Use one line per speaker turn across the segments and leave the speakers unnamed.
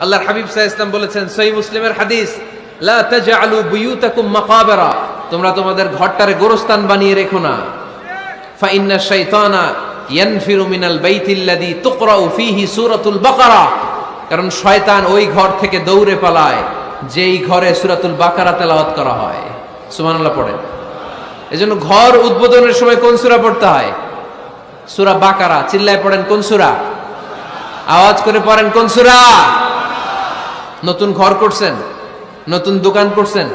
আল্লাহর হাবিব সাল্লাল্লাহু ইসলাম বলেছেন সহি মুসলিমের হাদিস তোমরা তোমাদের ঘরটারে গোরস্থান বানিয়ে রেখো না। বাকারা। কারণ শয়তান ওই ঘর থেকে দৌড়ে পালায় ঘরে করা হয়। পড়েন। ঘর উদ্বোধনের সময় পড়তে হয়? সূরা বাকারা। চিল্লায় পড়েন কোন সূরা? আওয়াজ করে পড়েন কোন নতুন ঘর করছেন, নতুন দোকান করছেন,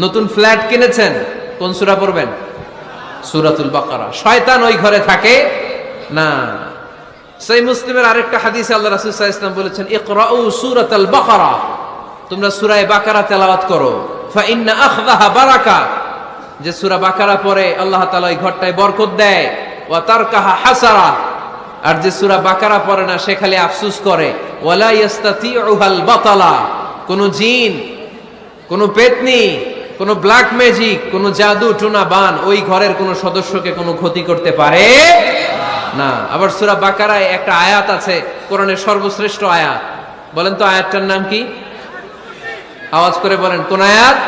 নতুন ফ্ল্যাট কিনেছেন, কোন সুরা পড়বেন? সুরাতুল বাকারা। শয়তান ওই ঘরে থাকে না। সেই মুসলিমের আরেকটা হাদিস আল্লাহ রাসূল ওয়াসাল্লাম বলেছেন, ইকরাউ সূরাতাল বাকারা। তোমরা সূরা বাকারা তেলাওয়াত করো। ফা ইন্না আখযাহা বারাকা। যে সূরা বাকারা পড়ে, আল্লাহ তাআলা ওই ঘরটায় বরকত দেয়। ওয়া তারকাহা হাসারা। আর যে সুরা বাকারা পড়ে না, সে খালি আফসোস করে। ওয়ালা কোন জিন, কোন পেতনি, কোন ব্ল্যাক ম্যাজিক, কোন জাদু, টুনা, বান, ওই ঘরের কোন সদস্যকে কোনো ক্ষতি করতে পারে না। আবার সুরা বাকারায় একটা আয়াত আছে, কোরআনের সর্বশ্রেষ্ঠ আয়াত। বলেন তো আয়াতটার নাম কি? আওয়াজ করে বলেন, কোন আয়াত?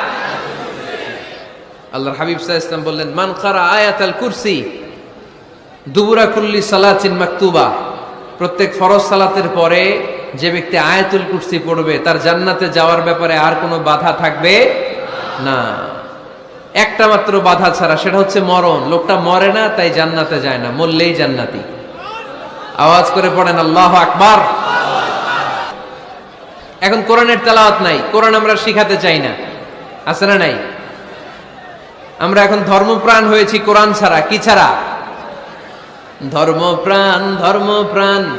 আল্লাহর হাবিব আলাইহি ওয়াসাল্লাম বললেন, মান কারা আয়াতাল কুরসি দুবুরা কুল্লি সালাতিন মাকতুবা। প্রত্যেক ফরজ সালাতের পরে যে ব্যক্তি আয়াতুল কুরসি পড়বে, তার জান্নাতে যাওয়ার ব্যাপারে আর কোনো বাধা থাকবে না। একটা মাত্র বাধা ছাড়া, সেটা হচ্ছে মরণ। লোকটা মরে না, তাই জান্নাতে যায় না, মরলেই জান্নাতি। আওয়াজ করে পড়েন, আল্লাহ আকবার। এখন কোরআনের তেলাওয়াত নাই, কোরআন আমরা শিখাতে চাই না। আছে না নাই? আমরা এখন ধর্মপ্রাণ হয়েছি কোরআন ছাড়া, কি ছাড়া? ধর্মপ্রাণ ধর্মপ্রাণ।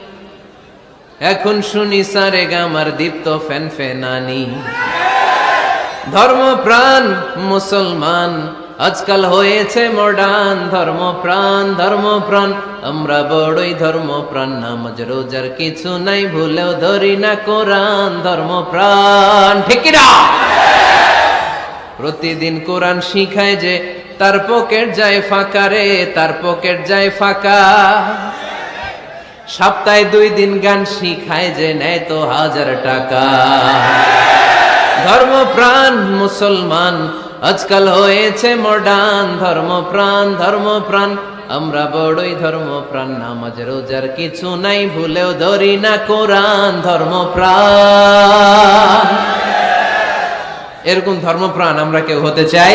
এখন শুনি সারে গামার দীপ্ত ফ্যান ফেনানি। ধর্ম প্রাণ মুসলমান, আজকাল হয়েছে মডার্ন ধর্ম প্রাণ আমরা বড়ই ধর্ম প্রাণ নামাজ, রোজার কিছু নাই, ভুলেও ধরি না কোরআন, ধর্মপ্রাণ। ঠিক না প্রতিদিন কোরআন শিখায় যে, তার পকেট যায় ফাঁকা রে, তার পকেট যায় ফাঁকা। সপ্তাহে দুই দিন গান শিখায় যে নেয় তো হাজার টাকা। ধর্ম প্রাণ মুসলমান, আজকাল হয়েছে মডার্ন ধর্ম প্রাণ আমরা বড়ই ধর্মপ্রাণ। নামাজ, রোজার কিছু নাই, ভুলেও ধরি না কোরআন। ধর্ম প্রাণ এরকম ধর্মপ্রাণ আমরা কেউ হতে চাই?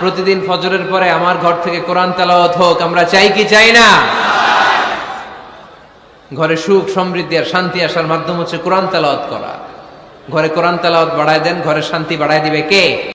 প্রতিদিন ফজরের পরে আমার ঘর থেকে কোরআন তেলাওয়াত হোক, আমরা চাই কি চাই না? ঘরে সুখ, সমৃদ্ধি আর শান্তি আসার মাধ্যম হচ্ছে কোরআন তেলাওয়াত করা। ঘরে কোরআন তেলাওয়াত বাড়ায় দেন, ঘরে শান্তি বাড়ায় দিবে কে?